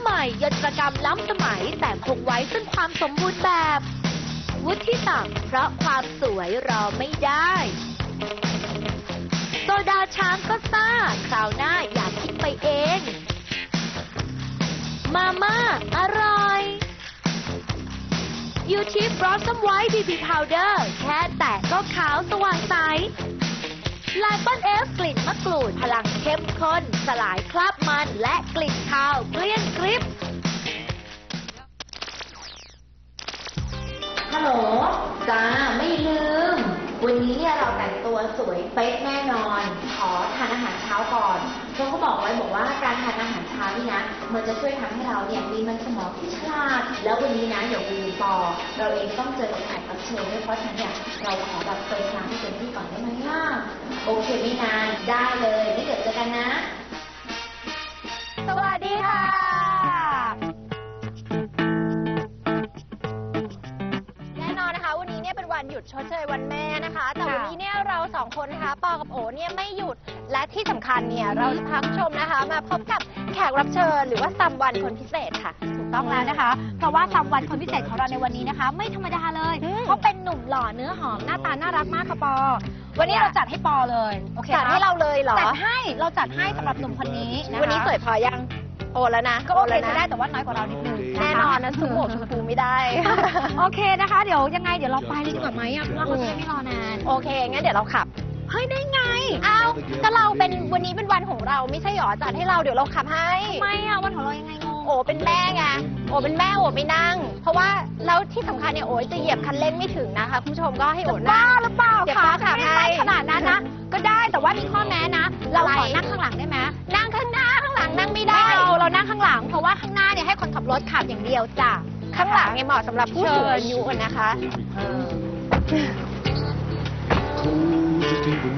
ใหม่ยนตรกรรมล้ำสมัยแต่คงไว้ซึ่งความสมบูรณ์แบบ วุฒิศักดิ์เพราะความสวยรอไม่ได้โซดาช้างก็ซ่าคราวหน้าอย่าคิดไปเอง มาม่าอร่อยยูชิฟรอสซัมไวท์บีบีพาวเดอร์แค่แตะก็ขาวสว่างใสลายป้อนเอฟกลิ่นมะกรูดพลังเข้มข้น สลายคราบมันและกลิ่นคาวเกลี้ยงกริบฮัลโหลจ้าไม่ลืม วันนี้เนี่ยเราแต่งตัวสวยเป๊ะแน่นอน ขอทานอาหารเช้าก่อนเพราะเขาบอกไว้บอกว่าการทานอาหารเช้านี่นะ มันจะช่วยทำให้เราเนี่ยมีมันสมองที่ฉลาด แล้ววันนี้นะเดี๋ยววีปอ เราเองต้องเจอกับแขกรับเชิญด้วยเพราะฉะนั้นเนี่ยเราขอแบบเติมพลังให้เต็มที่ก่อนได้ไหมล่ะโอเคไม่นานได้เลย ชดเชยวันแม่นะคะ แต่ค่ะวันนี้เนี่ยเราสองคนนะคะปอกับโอเนี่ยไม่หยุด และที่สำคัญเนี่ยเราจะพาคุณผู้ชมนะคะ มาพบกับแขกรับเชิญ หรือว่าซัมวันคนพิเศษค่ะ ถูกต้องแล้วนะคะ เพราะว่าซัมวันคนพิเศษของเราในวันนี้นะคะ ไม่ธรรมดาเลยอืม เขาเป็นหนุ่มหล่อเนื้อหอมหน้าตาน่ารักมากค่ะปอ วันนี้เราจัดให้ปอเลย โอเคจัดให้เราเลยเหรอ จัดให้เราจัดให้สำหรับหนุ่มคนนี้นะคะวันนี้สวยพอยังโอแล้วนะก็โอเคแล้วจะนะได้แต่ว่าน้อยกว่าเรานิดนึงะคะ แน่นอนนะสุโขชมพูไม่ได้ โอเคนะคะ เดี๋ยวยังไงเดี๋ยวเราไปเลยดีกว่าไหมอะเพราะว่าเขาจะได้ไม่รอนาน โอเค งั้นเดี๋ยวเราขับ เฮ้ยได้ไงอ้าวก็เราเป็นวันนี้เป็นวันของเราไม่ใช่หรอจัดให้เราเดี๋ยวเราขับให้ ทำไมอะวันของเรายังไงงงโอเป็นแม่ไงโอเป็นแม่โอไม่นั่ง เพราะว่าแล้วที่สำคัญเนี่ยโอจะเหยียบคันเร่งไม่ถึงนะคะคุณผู้ชมก็ให้โอจะนั่บ้างหรือเปล่าเดี๋ยวคะเขาขับไม่ให้ได้ขนาดนั้นนะ ก็ได้แต่ว่ามีข้อแม้นะ เราขออะไรนั่งข้างหลังได้ไหมนั่งข้างหน้าข้างหลังนั่งไม่ไม่ได้เอาเรานั่ง ข้างหลัง เพราะว่าข้างหน้าเนี่ยให้คนขับรถขับอย่างเดียวจ้ะ ข้างหลังเนี่ยเหมาะสำหรับผู้สูงอายุนะคะ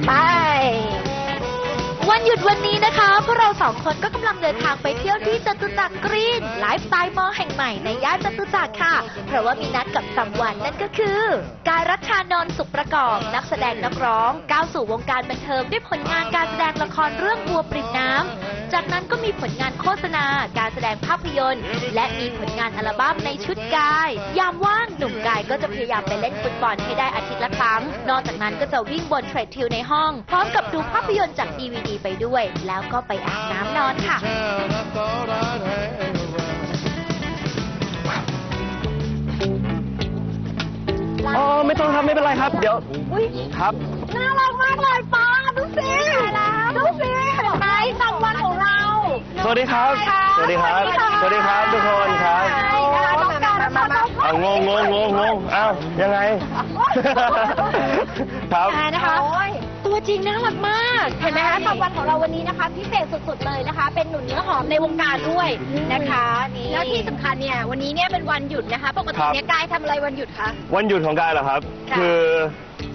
ไป วันหยุดวันนี้นะคะ พวกเราสองคนก็กำลังเดินทางไปเที่ยวที่จตุจักรกรีนไลฟ์สไตล์มอแห่งใหม่ในย่านจตุจักรค่ะ เพราะว่ามีนัดกับสัมวันนั่นก็คือ การรัชชานนท์สุขประกอบ นักแสดงนักร้อง ก้าวสู่วงการบันเทิงด้วยผลงานการแสดงละครเรื่องบัวปริ่มน้ำ จากนั้นก็มีผลงานโฆษณา การแสดงภาพยนตร์ และมีผลงานอัลบั้มในชุดกาย ยามว่างหนุ่มกายก็จะพยายามไปเล่นฟุตบอลให้ได้อาทิตย์ละครั้ง นอกจากนั้นก็จะวิ่งบนเทรดทิลในห้อง พร้อมกับดูภาพยนตร์จากดีวดีไปด้วย แล้วก็ไปอาบน้ำนอนค่ะ อ๋อไม่ต้องครับไม่เป็นไรครับ เดี๋ยว ครับ น่ารักมากเลยป้าดูสิดูสิไหนสัมวันของเรา สวัสดีครับ สวัสดีครับ สวัสดีครับทุกคนครับต้องการมามาเอางงงงงงงอ้าวยังไง ครับนะคะ ตัวจริงน่ารักมาก เห็นไหมคะสัมวันของเราวันนี้นะคะ พิเศษสุดๆเลยนะคะ เป็นหนุ่มเนื้อหอมในวงการด้วยนะคะนี่แล้วที่สำคัญเนี่ยวันนี้เนี่ยเป็นวันหยุดนะคะ ปกติเนี่ยกายทำอะไรวันหยุดคะ วันหยุดของกายเหรอครับค่ะคือ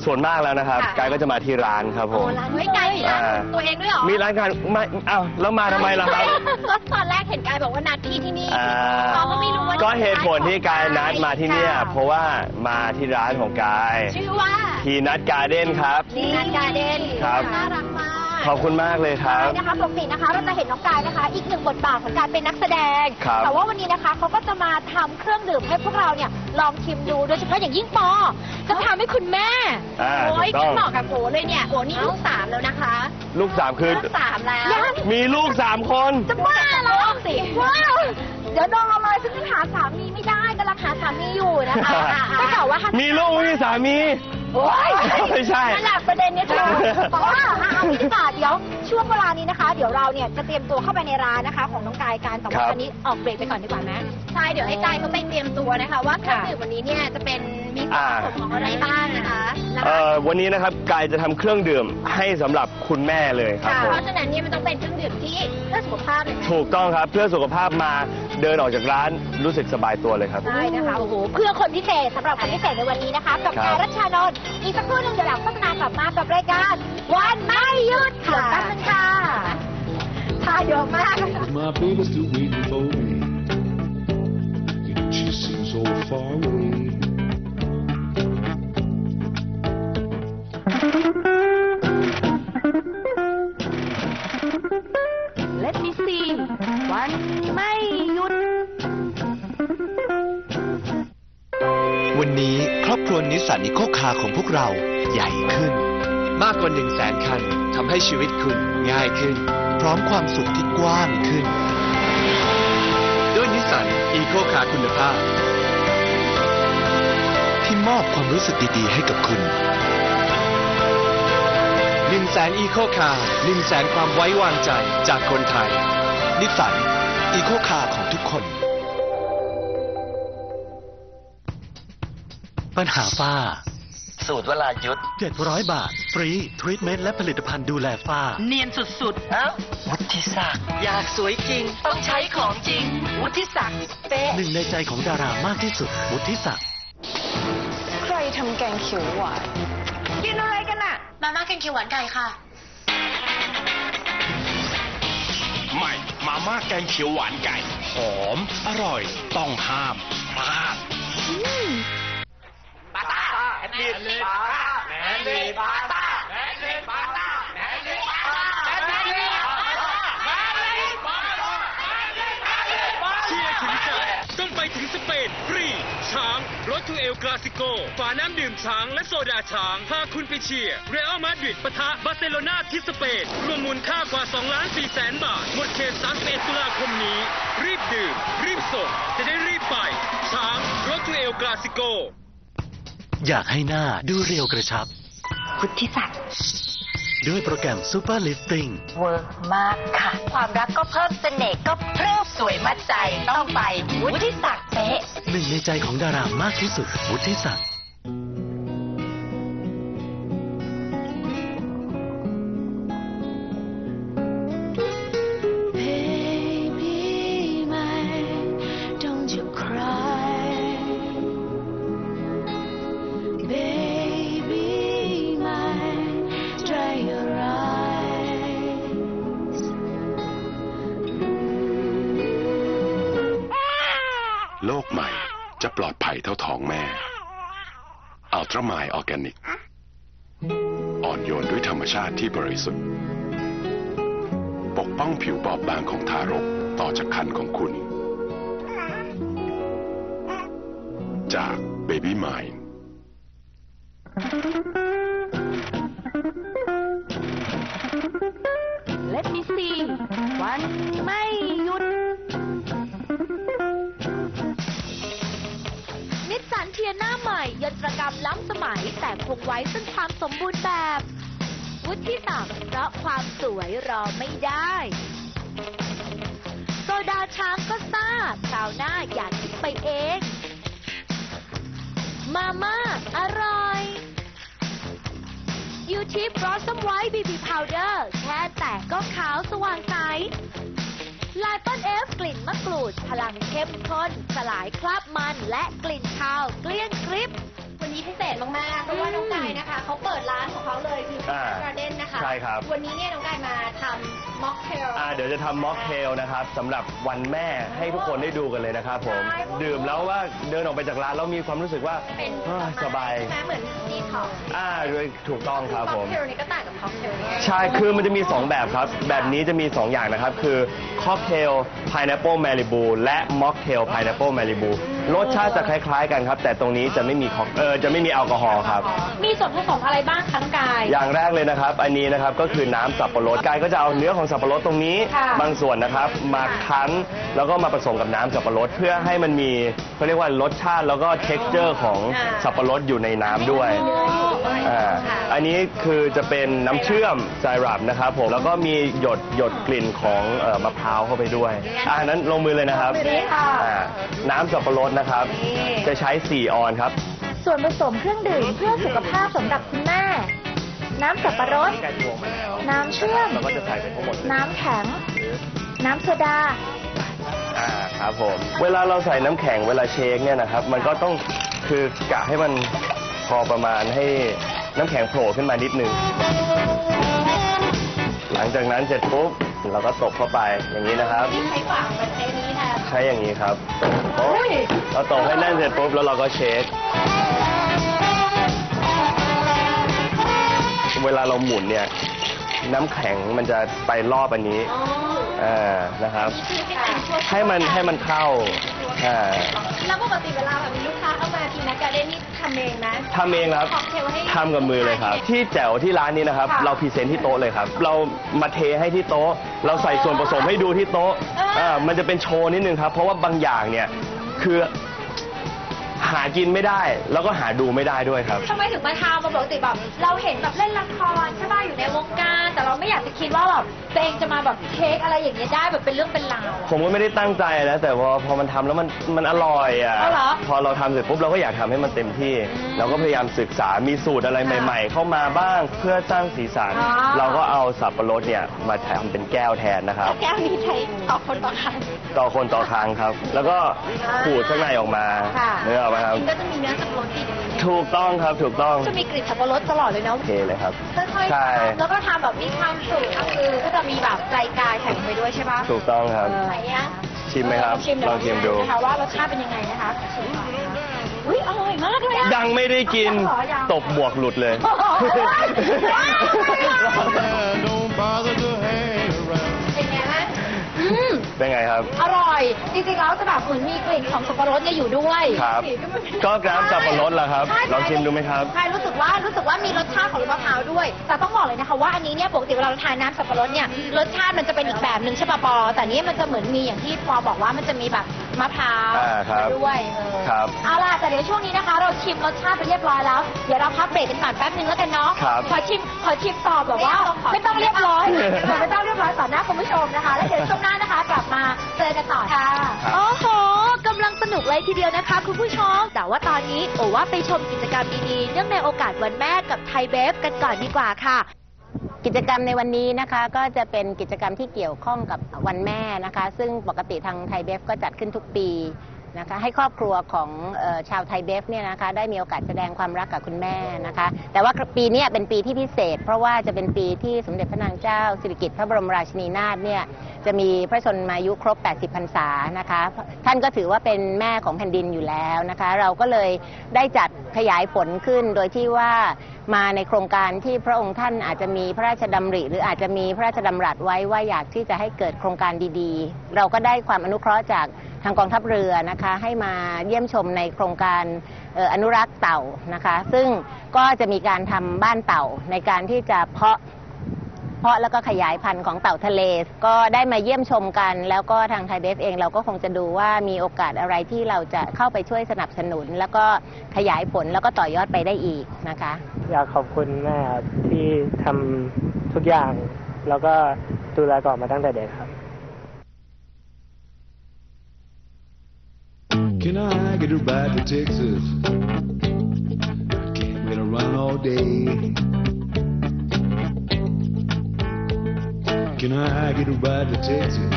ส่วนมากแล้วนะครับค่ะ กายก็จะมาที่ร้านครับผมร้านไม่ไกลมีร้านอ่า ตัวเองด้วยเหรอมีร้านการไม่อ้าวแล้วมาทำไมล่ะครับ ก็ตอนแรกเห็นกายบอกว่านัดพี่ที่นี่อ่า เราก็ไม่รู้ว่าก็เหตุผลที่กายนัดมาที่เนี่ยค่ะเพราะว่ามาที่ร้านของกาย ชื่อว่า ทีนัดการ์เด้นครับดีนัดการ์เด้นครับ น่ารักมาก ขอบคุณมากเลยครับ ใช่นะคะปกตินะคะเราจะเห็นน้องกายนะคะ อีกหนึ่งบทบาทของการเป็นนักแสดง ครับแต่ว่าวันนี้นะคะเขาก็จะมาทำเครื่องดื่มให้พวกเราเนี่ยลองชิมดูโดยเฉพาะอย่างยิ่งปอ จะทำให้คุณแม่อ่าโอ้ยถูกต้องเหมาะกับโอเลยเนี่ยโอนี่ลูกสามแล้วนะคะลูกสามคือ ลูกสามแล้ว ยังมีลูกสามคน จะบ้าเหรอสิว้าวเดี๋ยวดองเอาเลยฉันยังหาสามีไม่ได้กำลังหาสามีอยู่นะคะได้ข่าวว่ามีลูกไม่มีสามี โอ้ยไม่ใช่นั่นแหละประเด็นเนี้เธอบอกว่าอะเอาพี่ดีกว่าเดี๋ยวช่วงเวลานี้นะคะ เดี๋ยวเราเนี่ยจะเตรียมตัวเข้าไปในร้านนะคะ ของน้องกายกันแต่ครัว่าบตอนนี้ออกเบรกไปก่อนดีกว่าไหม ใช่เดี๋ยวให้กายเขาไปเตรียมตัวนะคะ ว่าเครื่องดื่มวันนี้เนี่ยจะเป็นมีส่วนผสมของอะไรบ้างนะคะนะเอ่คะอวันนี้นะครับกายจะทำเครื่องดื่มให้สำหรับคุณแม่เลยครับค่ะผมเพราะฉะนั้นเนี่ยมันต้องเป็นเครื่องดื่มที่เพื่อสุขภาพเลยนะ ถูกต้องครับเพื่อสุขภาพมา เดินออกจากร้านรู้สึกสบายตัวเลยครับได้นะคะโอ้โหเพื่อคนพิเศษสำหรับคนพิเศษในวันนี้นะคะ กับครับ นายรัชชานนท์อีกสักครู่หนึ่งเดี๋ยวหลังโฆษณากลับมากับรายการ วันไม่หยุดเดี๋ยวแป๊บนึงค่ะท่าเยอะมาก My baby's still waiting for me. She seems so far away. สสันนิโคคาของพวกเราใหญ่ขึ้น มากกว่า1 0 0 0 0แสนคันทำให้ชีวิตคุณง่ายขึ้น พร้อมความสุขที่กว้างขึ้น ด้วยนิสสันอีโคคาคุณภาพ ที่มอบความรู้สึกดีๆ ให้กับคุณ1 0 0 0 0แสนอีโคคา1 0 0 0 0แสนความไว้วางใจจากคนไทย นิสสันอีโคคาของทุกคน ปัญหาฝ้า สูตรวลายุทธ700 บาท ฟรี ทรีทเมนต์และผลิตภัณฑ์ดูแลฝ้า เนียนสุดๆเอ้าวุฒิศักดิ์อยากสวยจริง ต้องใช้ของจริง วุฒิศักดิ์เป๊ะ หนึ่งในใจของดารามากที่สุดวุฒิศักดิ์ใครทำแกงเขียวหวานกินอะไรกันอะมาม่าแกงเขียวหวานไก่ค่ะ ใหม่มาม่าแกงเขียวหวานไก่ หอม อร่อย ต้องห้ามพลาดเถทูเอลกลาสิโกฝาน้ำดื่มช้างและโซดาช้างพาคุณไปเชียร์เรอัลมาดริดปะทะบาร์เซโลนาที่สเปนรวมมูลค่ากว่า2ล้าน4แสนบาท หมดเขต31ตุลาคมนี้ รีบดื่ม รีบส่ง จะได้รีบไป ช้างรถทูเอลกลาสิโกอยากให้หน้าดูเรียวกระชับวุฒิศักดิ์ ด้วยโปรแกรม Super Lifting เวิร์กมากค่ะ ความรักก็เพิ่มเสน่ห์ก็เพิ่มสวยมัดใจต้องไปวุฒิศักดิ์เป๊ะหนึ่งในใจของดารามากที่สุดวุฒิศักดิ์ ริสุทธิ์ ปกป้องผิวบอบบางของทารกต่อจากคันของคุณ จาก Baby Mind Let me see วันไม่หยุด นิสสันเทียน้าใหม่ ยนตรกรรมล้ำสมัยแต่คงไว้ซึ่งความสมบูรณ์แบบ วุฒิศักดิ์เพราะความสวยรอไม่ได้ โซดาช้างก็ซ่าคราวหน้าอย่าคิดไปเอง มาม่าอร่อยยูทิปรอสซัมไวท์บีบีพาวเดอร์แค่แตะก็ขาวสว่างใสลายต้นเอฟกลิ่นมะกรูด พลังเข้มข้นสลายคราบมันและกลิ่นคาวเกลี้ยงกริบ นนี้พิเศษมากๆ เพราะว่าน้องกายนะคะเขาเปิดร้านของเขาเลยคืออ่าการ์เด้นนะคะใช่ครับ วันนี้เนี่ยน้องกายมาทำม็อกเทล อ่าเดี๋ยวจะทำม็อกเทลนะครับสำหรับวันแม่ให้ทุกคนได้ดูกันเลยนะครับผม ใช่ ดื่มแล้วว่าเดินออกไปจากร้านแล้วมีความรู้สึกว่าเป็นเอ้ยสบาย ใช่ไหมเหมือนดีท็อกซ์อ่าด้วยถูกต้องครับค็ผอกมเทลนี่ก็ต่างกับค็อกเทลเนี่ยใช่ คือมันจะมี 2 แบบครับ แบบนี้จะมี 2 อย่างนะครับ คือค็อกเทล Pineapple Malibu และม็อกเทล Pineapple Malibu รสชาติจะคล้าย ๆ กันครับ แต่ตรงนี้จะไม่มีค็อกเออจะไม่มีแอลกอฮอล์ครับ มีส่วนผสมอะไรบ้างคะน้องกาย อย่างแรกเลยนะครับ อันนี้นะครับก็คือน้ำสับปะรดกายก็จะเอาเนื้อของสับปะรดตรงนี้ ค่ะบางส่วนนะครับ มาคั้นแล้วก็มาผสมกับน้ำสับปะรดเพื่อให้มันมีเขาเรียกว่ารสชาติแล้วก็ t e x t อร์ของสับปะรดอยู่ในน้ำด้วย อ่าอันนี้คือจะเป็นน้ำเชื่อมไซรัปนะครับผมแล้วก็มีหยดหยดกลิ่นของเอ่อมะพร้าวเข้าไปด้วยอ่านั้นลงมือเลยนะครับอ่าน้ำสับปะรดนะครับจะใช้ 4 ออนครับ ส่วนผสมเครื่องดื่มเพื่อสุขภาพสำหรับคุณแม่ น้ำสับปะรดแกะถั่วมาแล้วน้ำเชื่อมแล้วก็จะใส่ไปทั้งหมดเลยน้ำแข็ง น้ำโซดา อ่าครับผม เวลาเราใส่น้ำแข็งเวลาเชคเนี่ยนะครับ มันก็ต้องคือกะให้มันพอประมาณให้น้ำแข็งโผล่ขึ้นมานิดนึง หลังจากนั้นเสร็จปุ๊บเราก็ตบเข้าไปอย่างนี้นะครับ ใช้ขวางมันใช้นี้นะ ใช้อย่างนี้ครับโป๊ะเราตบให้แน่นเสร็จปุ๊บแล้วเราก็เช็ค เวลาเราหมุนเนี่ย น้ำแข็งมันจะไปรอบอันนี้อ่านะครับ ให้มันให้มันเข้าอ่า แล้วปกติเวลาแบบมีลูกค้าเข้า มาทีนักการเด้นนี่ทำเองไหมทำเองครับ ค็อกเทลให้ ทำกับมือเลยครับ ที่แจ๋วที่ร้านนี้นะครับ ค่ะเราพรีเซนต์ที่โต๊ะเลยครับ เรามาเทให้ที่โต๊ะ เราใส่ส่วนผสมให้ดูที่โต๊ะเอออ่ามันจะเป็นโชว์นิดนึงครับ เพราะว่าบางอย่างเนี่ย คือ หากินไม่ได้ แล้วก็หาดูไม่ได้ด้วยครับ ทำไมถึงมาทำมาปกติแบบเราเห็นแบบเล่นละครใช่ป่ะอยู่ในวงการ แต่เราไม่อยากจะคิดว่าแบบตัวเองจะมาแบบเทคอะไรอย่างเงี้ยได้แบบเป็นเรื่องเป็นราว ผมก็ไม่ได้ตั้งใจนะแต่ว่าพอมันทำแล้วมันมันอร่อยอะอ๋อเหรอพอเราทำเสร็จปุ๊บเราก็อยากทำให้มันเต็มที่เราก็พยายามศึกษามีสูตรอะไรใหม่ ๆ เข้ามาบ้างเพื่อสร้างสีสันอ๋อ เราก็เอาสับปะรดเนี่ยมาทำเป็นแก้วแทนนะครับ แก้วนี้ใช้ต่อคนต่อครั้ง ต่อคนต่อครั้งครับ แล้วก็ขูดข้างในออกมาค่ะเนื้อออกมาครับ มันก็จะมีเนื้อสับปะรดที่อยู่ในนี้ถูกต้องครับถูกต้องจะมีกลิ่นสับปะรดตลอดเลยเนาะเทเลยครับ ค่อยๆใช่ ทำแล้วก็ทำแบบมีความสุขก็คือก็จะมีแบบใจกายแข็งไปด้วยใช่ปะถูกต้องครับ ไหนอะชิมไหมครับชิมลองชิมดู นะคะว่ารสชาติเป็นยังไงนะคะชิมก่อนนะคะอุ้ยอร่อยมากเลยอะ ยังไม่ได้กินอ๋อยัง ตบบวกหลุดเลย Don't bother เป็นไงครับ อร่อย จริงๆแล้วจะแบบเหมือนมีกลิ่นของสับปะรดเนี่ยอยู่ด้วยครับ ก็น้ำสับปะรดเหรอครับใช่ลองชิมดูไหมครับ ใช่รู้สึกว่ารู้สึกว่ามีรสชาติของลูกมะพร้าวด้วย แต่ต้องบอกเลยนะคะว่าอันนี้เนี่ยปกติเวลาเราทานน้ำสับปะรดเนี่ยรสชาติมันจะเป็นอีกแบบหนึ่งใช่ปะปอแต่นี่มันจะเหมือนมีอย่างที่ปอบอกว่ามันจะมีแบบมะพร้าวอ่าครับ ด้วยเออครับ เอาล่ะแต่เดี๋ยวช่วงนี้นะคะ เราชิมรสชาติไปเรียบร้อยแล้ว เดี๋ยวเราพักเบรกกันก่อนแป๊บนึงแล้วกันเนาะครับขอชิมขอชิมต่อแบบว่า ไม่ต้องเรียบร้อยไม่ต้องเรียบร้อยต่อหน้าคุณผู้ชมนะคะ แล้วเดี๋ยวช่วงหน้านะคะ กลับมาเจอกันต่อค่ะโอ้โหกำลังสนุกเลยทีเดียวนะคะ คุณผู้ชม แต่ว่าตอนนี้โอว่าไปชมกิจกรรมดีๆ เนื่องในโอกาสวันแม่กับไทยเบฟกันก่อนดีกว่าค่ะ กิจกรรมในวันนี้นะคะก็จะเป็นกิจกรรมที่เกี่ยวข้องกับวันแม่นะคะ ซึ่งปกติทางไทยเบฟก็จัดขึ้นทุกปี นะคะให้ครอบครัวของออชาวไทยเบฟเนี่ยนะคะได้มีโอกาสแสดงความรักกับคุณแม่นะคะ แต่ว่าปีนี้เป็นปีที่พิเศษ เพราะว่าจะเป็นปีที่สมเด็จพระนางเจ้าสิริกิติ์พระบรมราชินีนาถเนี่ยจะมีพระชนมายุครบ 80 พรรษานะคะ ท่านก็ถือว่าเป็นแม่ของแผ่นดินอยู่แล้วนะคะ เราก็เลยได้จัดขยายผลขึ้นโดยที่ว่ามาในโครงการที่พระองค์ท่านอาจจะมีพระราชดำริ หรืออาจจะมีพระราชดำรัสไว้ว่าอยากที่จะให้เกิดโครงการดีๆ เราก็ได้ความอนุเคราะห์จากทางกองทัพเรือนะคะให้มาเยี่ยมชมในโครงการอนุรักษ์เต่านะคะ ซึ่งก็จะมีการทำบ้านเต่าในการที่จะเพาะเพาะแล้วก็ขยายพันธุ์ของเต่าทะเล ก็ได้มาเยี่ยมชมกัน แล้วก็ทางไทยเบฟเองเราก็คงจะดูว่ามีโอกาสอะไรที่เราจะเข้าไปช่วยสนับสนุน แล้วก็ขยายผลแล้วก็ต่อยอดไปได้อีกนะคะ อยากขอบคุณแม่ที่ทำทุกอย่าง แล้วก็ดูแลก่อนมาตั้งแต่เด็กครับ Can I get a ride to Texas? Can't get around all day. Can I get a ride to Texas?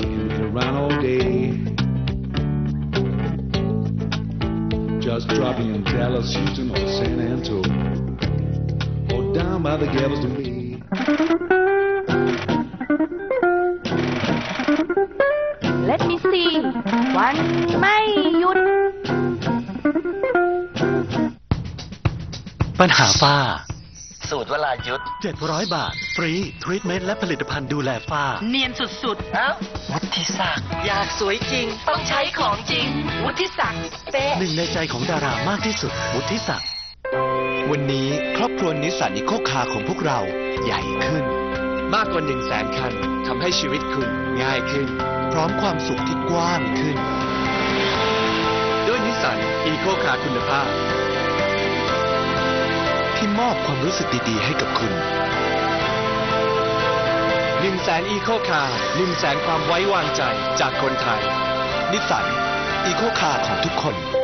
Can't get around all day. Just drop me in Dallas, Houston, or San Antonio, or down by the Galveston Bay. Let me see วันไม่หยุด ปัญหาฝ้า สูตรเวลายุทธ700 บาท ฟรีทรีทเมนต์และผลิตภัณฑ์ดูแลฝ้า เนียนสุดๆเอ้าวุฒิศักดิ์อยากสวยจริง ต้องใช้ของจริง วุฒิศักดิ์เป๊ะ หนึ่งในใจของดารามากที่สุดวุฒิศักดิ์วันนี้ครอบครัวนิสสันอีโคคาร์ของพวกเราใหญ่ขึ้น มากกว่า1 0 0 0 0แสนคันทำให้ชีวิตคุณง่ายขึ้นพ ร้อมความสุขที่กว้างขึ้น ด้วยนิสสันอีโคคาร์คุณภาพ ที่มอบความรู้สึกดี ๆ ให้กับคุณ1 0 0 0 0แสนอีโคคาร์1 0 0 0 0แสนความไว้วางใจจากคนไทย นิสสันอีโคคาร์ของทุกคน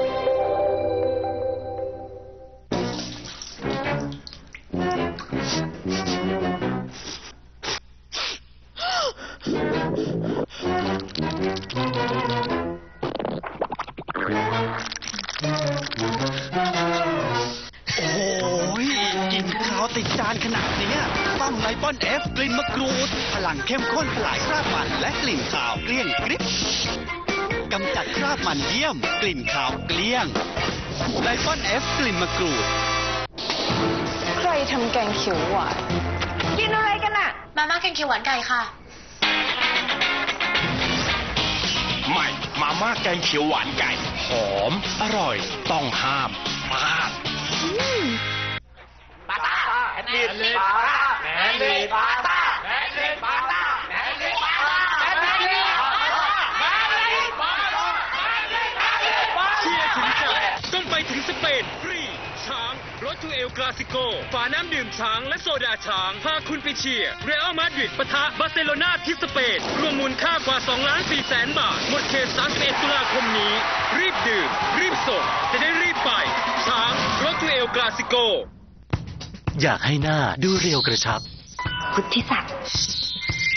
ไลปอนเอฟกลิ่นมะกรูด ใครทำแกงเขียวหวาน กินอะไรกันอะมาม่าแกงเขียวหวานไก่ค่ะ ใหม่มาม่าแกงเขียวหวานไก่ หอม อร่อย ต้องห้ามพลาดปาตาแอนดี้ปาตาแอนดี้ปาตาแอนดี้ปาตาแอนดี้ปาตาแอนดี้ปาตาแอนดี้ปาตา เชียร์ถึงใจต้องไปถึงสเปนฟรี ช้าง รถทูเอล คลาสิโกฝาน้ำดื่มช้างและโซดาช้าง พาคุณไปเชียร์เรอัลมาดริดปะทะบาร์เซโลนาที่สเปนรวมมูลค่ากว่า2ล้าน4แสนบาท หมดเขต31ตุลาคมนี้ รีบดื่ม รีบส่ง จะได้รีบไป ช้างรถทูเอลคลาสิโกอยากให้หน้าดูเรียวกระชับ พุทธิศักดิ์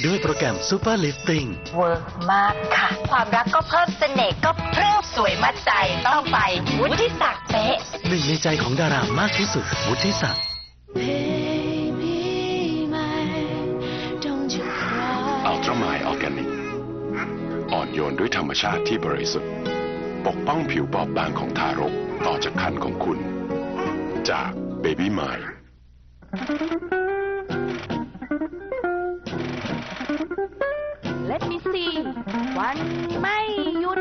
ด้วยโปรแกรม Super Lifting เวิร์กมากค่ะ ความรักก็เพิ่มเสน่ห์ก็เพิ่มสวยมัดใจต้องไปวุฒิศักดิ์เป๊ะหนึ่งในใจของดารามากที่สุดวุฒิศักดิ์อัลตร้าไมล์ออร์แกนิก อ่อนโยนด้วยธรรมชาติที่บริสุทธิ์ ปกป้องผิวบอบบางของทารกต่อจากคันของคุณ จาก Baby m i l e Let me see วันไม่หยุด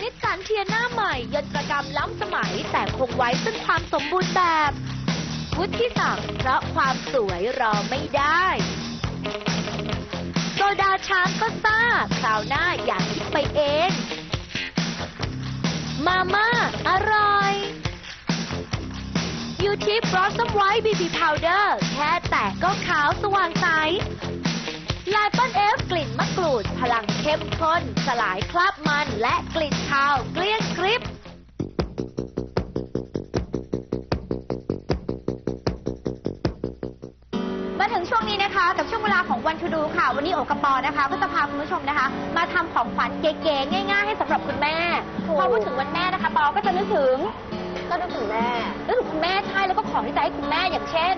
นิสสันเทียหน้าใหม่ ยนตรกรรมล้ำสมัย แต่คงไว้ซึ่งความสมบูรณ์แบบวุฒิศักดิ์เพราะความสวยรอไม่ได้โซดาช้างก็ซ่าคราวหน้าอยากคิดไปเอง มาม่าอร่อย ยูทิปบลอสซัมไวท์บีบีพาวเดอร์แค่แตะก็ขาวสว่างใสลายป้อนเอฟกลิ่นมะกรูด พลังเข้มข้น สลายคราบมันและกลิ่นคาวเกลี้ยงกริบมาถึงช่วงนี้นะคะ กับช่วงเวลาของวันทูดูค่ะ วันนี้โอกบปอนะคะ ก็จะพาคุณผู้ชมนะคะ มาทำของขวัญเก๋ๆง่าย ๆ ให้สำหรับคุณแม่พอพูดถึงวันแม่นะคะปอก็จะนึกถึง ก็นึกถึงแม่นึกถึงคุณแม่ใช่แล้วก็ของที่จะให้คุณแม่อย่างเช่น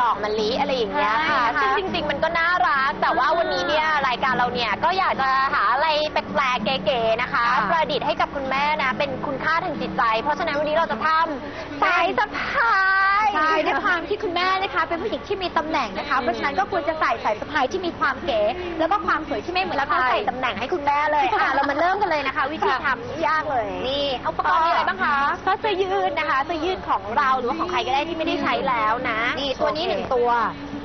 ดอกมะลิอะไรอย่างเงี้ยค่ะใช่ซึ่งค่ะจริง ๆ มันก็น่ารัก แต่ว่าวันนี้เนี่ยรายการเราเนี่ยก็อยากจะหาอะไรแปลกๆเก๋ๆนะคะ ค่ะ ประดิษฐ์ให้กับคุณแม่นะ เป็นคุณค่าทางจิตใจ เพราะฉะนั้นวันนี้เราจะทำสายสะพาย ใช่ด้วยความที่คุณแม่นะคะเป็นผู้หญิงที่มีตำแหน่งนะคะเพราะฉะนั้นก็ควรจะใส่สายสะพายที่มีความเก๋แล้วก็ความสวยที่ไม่เหมือนแล้วก็ใครใส่ตำแหน่งให้คุณแม่เลยอะเรามาเริ่มกันเลยนะคะ วิธีทำไม่ยากเลยนี่เอาอุปกรณ์มีอะไรบ้างคะก็เสื้อยืดนะคะเสื้อยืดของเราหรือว่าของใครก็ได้ที่ไม่ได้ใช้แล้วนะนี่ตัวนี้หนึ่งตัว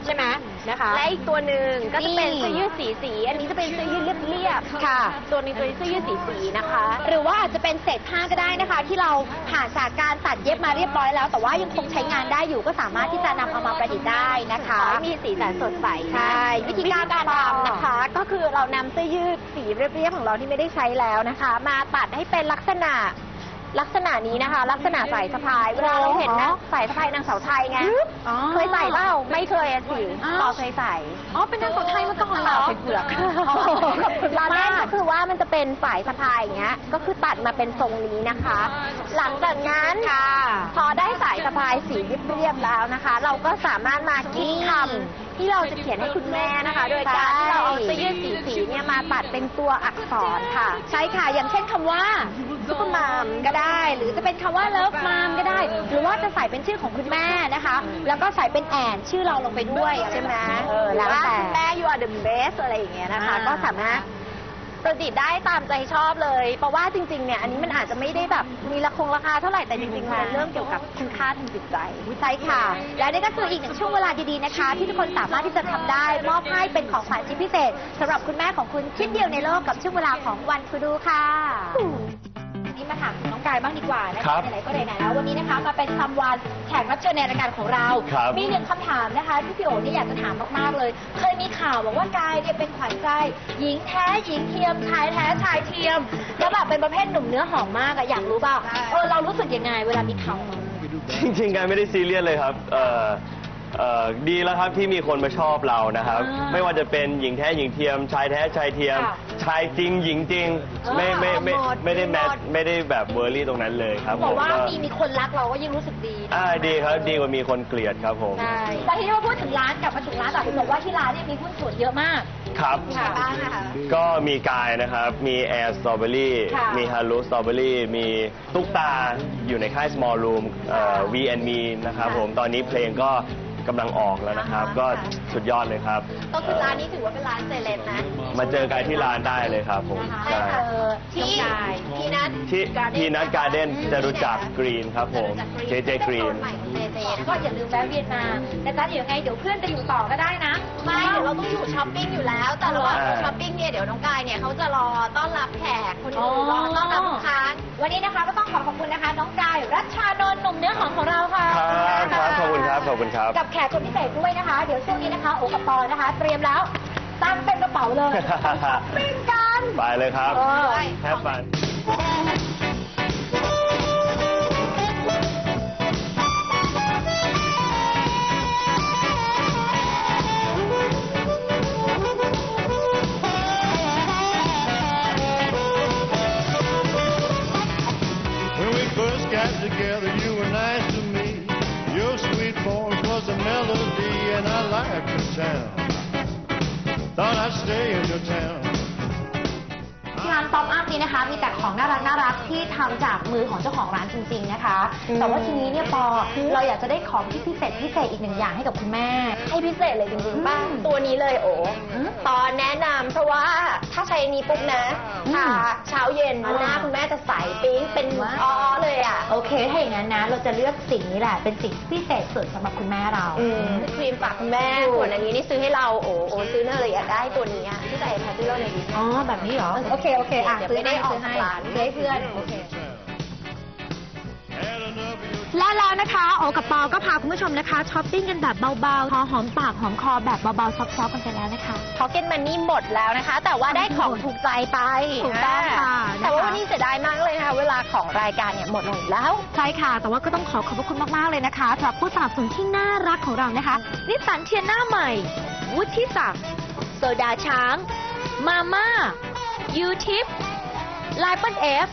ใช่ไหม นะคะ และอีกตัวหนึ่งก็จะเป็นนี่เสื้อยืดสีสีๆอันนี้จะเป็นเสื้อยืดเรียบๆค่ะ ตัวนี้เป็นเสื้อยืดสีสีๆนะคะ หรือว่าอาจจะเป็นเศษผ้าก็ได้นะคะ ที่เราผ่านจากการตัดเย็บมาเรียบร้อยแล้ว แต่ว่ายังคงใช้งานได้อยู่ก็สามารถที่จะนำเอามาประดิษฐ์ได้นะคะขอให้มีสีสันสดใสใช่วิธีการทำนะคะ ก็คือเรานำเสื้อยืดสีเรียบๆของเราที่ไม่ได้ใช้แล้วนะคะ มาตัดให้เป็นลักษณะ ลักษณะนี้นะคะ ลักษณะสายสะพายเวลาเราเห็นนะสายสะพายนางสาวไทยไงอ๋อ เคยใส่เปล่าไม่เคยอะสิอ้าว เราเคยใส่ อ๋อ เป็นนางสาวไทยมาก่อนเหรอเป็นเผือกอ๋อขอบคุณร้านแรมากกก็คือว่ามันจะเป็นสายสะพายอย่างเงี้ย ก็คือตัดมาเป็นทรงนี้นะคะ หลังจากนั้นค่ะพอได้สายสะพายสีเรียบๆแล้วนะคะ เราก็สามารถมาคิดคำ ที่เราจะเขียนให้คุณแม่นะคะ โดยการที่เราเอาเสื้อยืดสีสีๆเนี่ยมาตัดเป็นตัวอักษรค่ะ ใช่ค่ะ อย่างเช่นคำว่าซุปเปอร์มัมก็ได้ หรือจะเป็นคำว่าเลิฟมามก็ได้ หรือว่าจะใส่เป็นชื่อของคุณแม่นะคะ แล้วก็ใส่เป็นแอนชื่อเราลงไปด้วยใช่ไหมเออแล้วแต่คุณแม่ you are the best อะไรอย่างเงี้ยนะคะอ่าก็สามารถ ประดิษฐ์ได้ตามใจชอบเลย เพราะว่าจริงๆเนี่ยอันนี้มันอาจจะไม่ได้แบบมีราคงราคาเท่าไหร่แต่จริงๆมันเรื่องเกี่ยวกับคุณค่าทางจิตใจใช่ค่ะ และนี่ก็คืออีกหนึ่งช่วงเวลาดีๆนะคะ ที่ทุกคนสามารถที่จะทำได้ มอบให้เป็นของขวัญชิ้นพิเศษสำหรับคุณแม่ของคุณชิ้นเดียวในโลกกับช่วงเวลาของวันคูดูค่ะ นี่มาถามคุณน้องกายบ้างดีกว่านะครัคะบไหนๆก็ไหนๆแล้ววันนี้นะคะมาเป็นซัมวันแขกรับเชิญในรายการของเรา ครับมีหนึ่งคำถามนะคะที่พี่โอ๋นี่อยากจะถามมากๆเลย เคยมีข่าวบอกว่ากายเนี่ยเป็นขวัญใจหญิงแท้หญิงเทียมชายแท้ชายเทียมแล้วแบบเป็นประเภทหนุ่มเนื้อหอมมากอะอยากรู้เปล่าเออเรารู้สึกยังไงเวลามีข่าวออกมาจริงๆการไม่ได้ซีเรียสเลยครับเอ่อเอ่อดีแล้วครับที่มีคนมาชอบเรานะครับอ่าไม่ว่าจะเป็นหญิงแท้หญิงเทียมชายแท้ชายเทียม ค่ะ ชชายจริงหญิงจริง ไม่ไม่ไม่ไม่ได้แมทไม่ได้แบบเวอร์รี่ตรงนั้นเลยครับบผอกมว่าก็มีมีคนรักเราก็ยิ่งรู้สึกดีอ่าดีครับดีกว่ามีคนเกลียดครับผมใช่แต่ที่เราพูดถึงร้านกลับมาถึงร้านต่อเห็นบอกว่าที่ร้านเนี่ยมีหุ้นส่วนเยอะมากครับค่ะบ้างนะคะ ก็มีกายนะครับ มีแอร์สตรอเบอรี่ ค่ะ มีฮารุสตรอเบอรี่ มีตุ๊กตาอยู่ในค่าย small room เอ่อ V and Me นะครับผม ตอนนี้เพลงก็กำลังออกแล้วนะครับ ก็สุดยอดเลยครับ ก็คือร้านนี้ถือว่าเป็นร้านเซเลบนะ มาเจอกายที่ร้านได้เลยครับผมได้ใช่เจอที่พีนัทที่พีนัทการ์เด้นจะรู้จักกรีนครับผม JJ กรีน ใหม่ของเจเจก็อย่าลืมแวะเวียนมาแต่จ๊ะเดี๋ยวไงเดี๋ยวเพื่อนจะอยู่ต่อก็ได้นะ ไม่เดี๋ยวเราต้องอยู่ช้อปปิ้งอยู่แล้ว แต่ว่าอ่า ช้อปปิ้งเนี่ยเดี๋ยวน้องกายเนี่ยเขาจะรอต้อนรับแขกคนอ๋ออื่นรอต้อนรับลูกค้า วันนี้นะคะก็ต้องขอขอบคุณนะคะ น้องกายรัชชานนท์หนุ่มเนื้อหอมของเราค่ะครับครับขอบคุณครับขอบคุณครับ กับแขกคนพิเศษด้วยนะคะ เดี๋ยวช่วงนี้นะคะโอกับปอนะคะ เตรียมแล้ว ตั้งเป็นกระเป๋าเลยช้อปปิ้งกัน ไปเลยครับ เออ แฮปปั holiday in your town. งานป๊อปอัพนี้นะคะ มีแต่ของน่า รักน่ารักที่ทำจากมือของเจ้าของร้านจริง ๆ นะคะ อืม แต่ว่าทีนี้เนี่ยปอเราอยากจะได้ของที่พิเศษพิเศษอีกหนึ่งอย่างให้กับคุณแม่ ให้พิเศษเลยจริงๆป้าอืมตัวนี้เลยโอ้อืมตอนแนะนำเพราะว่าถ้าใช้อันนี้ปุ๊บนะอืมทาเช้าเย็นอ่า หน้าคุณแม่จะใสปิ๊งเป็นว้าวอ้อเลยอะ โอเคถ้าอย่างนั้นนะ เราจะเลือกสิ่งนี้แหละ เป็นสิ่งพิเศษสุดสำหรับคุณแม่เรา อืมครีมปากคุณแม่ส่วนอันนี้นี่ซื้อให้เราโอ้โอ้ซื้อเนอเลยอยากได้ตัวนี้อะที่ใส่แพทซื้อเราในอยดี อ๋อ แบบนี้เหรอ โอเค โอเค อะเดี๋ยวซื้อไม่ได้ให้ออกซื้อให้ร้าน ซื้อให้เพื่อนโอเค Had enough of your และแล้วนะคะโอกับปอก็พาคุณผู้ชมนะคะช้อปปิ้งกันแบบเบาๆพอหอมปากหอมคอแบบเบาๆซอฟๆกันไปแล้วนะคะ พ็อกเก็ตมันนี่หมดแล้วนะคะ แต่ว่าได้ของถูกใจไปถูกต้องค่ะ แต่ว่านะคะวันนี้เสียดายมากเลยนะคะ เวลาของรายการเนี่ยหมดลงอีกแล้ว ใช่ค่ะ แต่ว่าก็ต้องขอขอบพระคุณมากๆเลยนะคะสำหรับผู้สนับสนุนที่น่ารักของเรานะคะ นิสสันเทียนหน้าใหม่ วุฒิศักดิ์โซดาช้าง มาม่ายูทิป ไลปอนเอฟ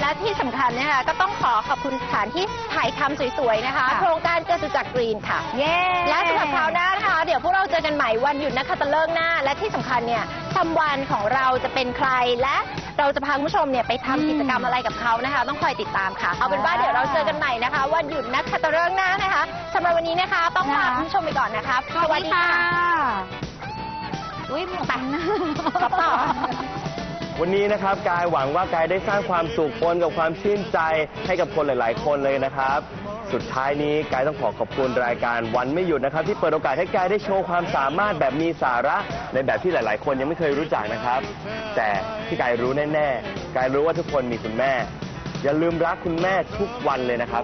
และที่สำคัญนะคะก็ต้องขอขอบคุณสถานที่ถ่ายทำสวยๆนะคะ ค่ะ โครงการจตุจักรกรีนค่ะ เย้และสำหรับคราวหน้านะคะ เดี๋ยวพวกเราเจอกันใหม่วันหยุดนักขัตฤกษ์หน้า และที่สำคัญเนี่ยทำวันของเราจะเป็นใครและเราจะพาคุณผู้ชมเนี่ยไปทำกิจกรรมอะไรกับเขานะคะ ต้องคอยติดตามค่ะ เอาเป็นว่าเดี๋ยวเราเจอกันใหม่นะคะ วันหยุดนักขัตฤกษ์หน้านะคะสำหรับวันนี้นะคะ ต้องลาคุณผู้ชมไปก่อนนะคะสวัสดีค่ะ อุ้ยหมดตังค์นะครับต่อ วันนี้นะครับกายหวังว่ากายได้สร้างความสุขปนกับความชื่นใจให้กับคนหลาย ๆ คนเลยนะครับ สุดท้ายนี้กายต้องขอขอบคุณรายการวันไม่หยุดนะครับ ที่เปิดโอกาสให้กายได้โชว์ความสามารถแบบมีสาระในแบบที่หลาย ๆ คนยังไม่เคยรู้จักนะครับ แต่ที่กายรู้แน่ ๆ กายรู้ว่าทุกคนมีคุณแม่ อย่าลืมรักคุณแม่ทุกวันเลยนะครับ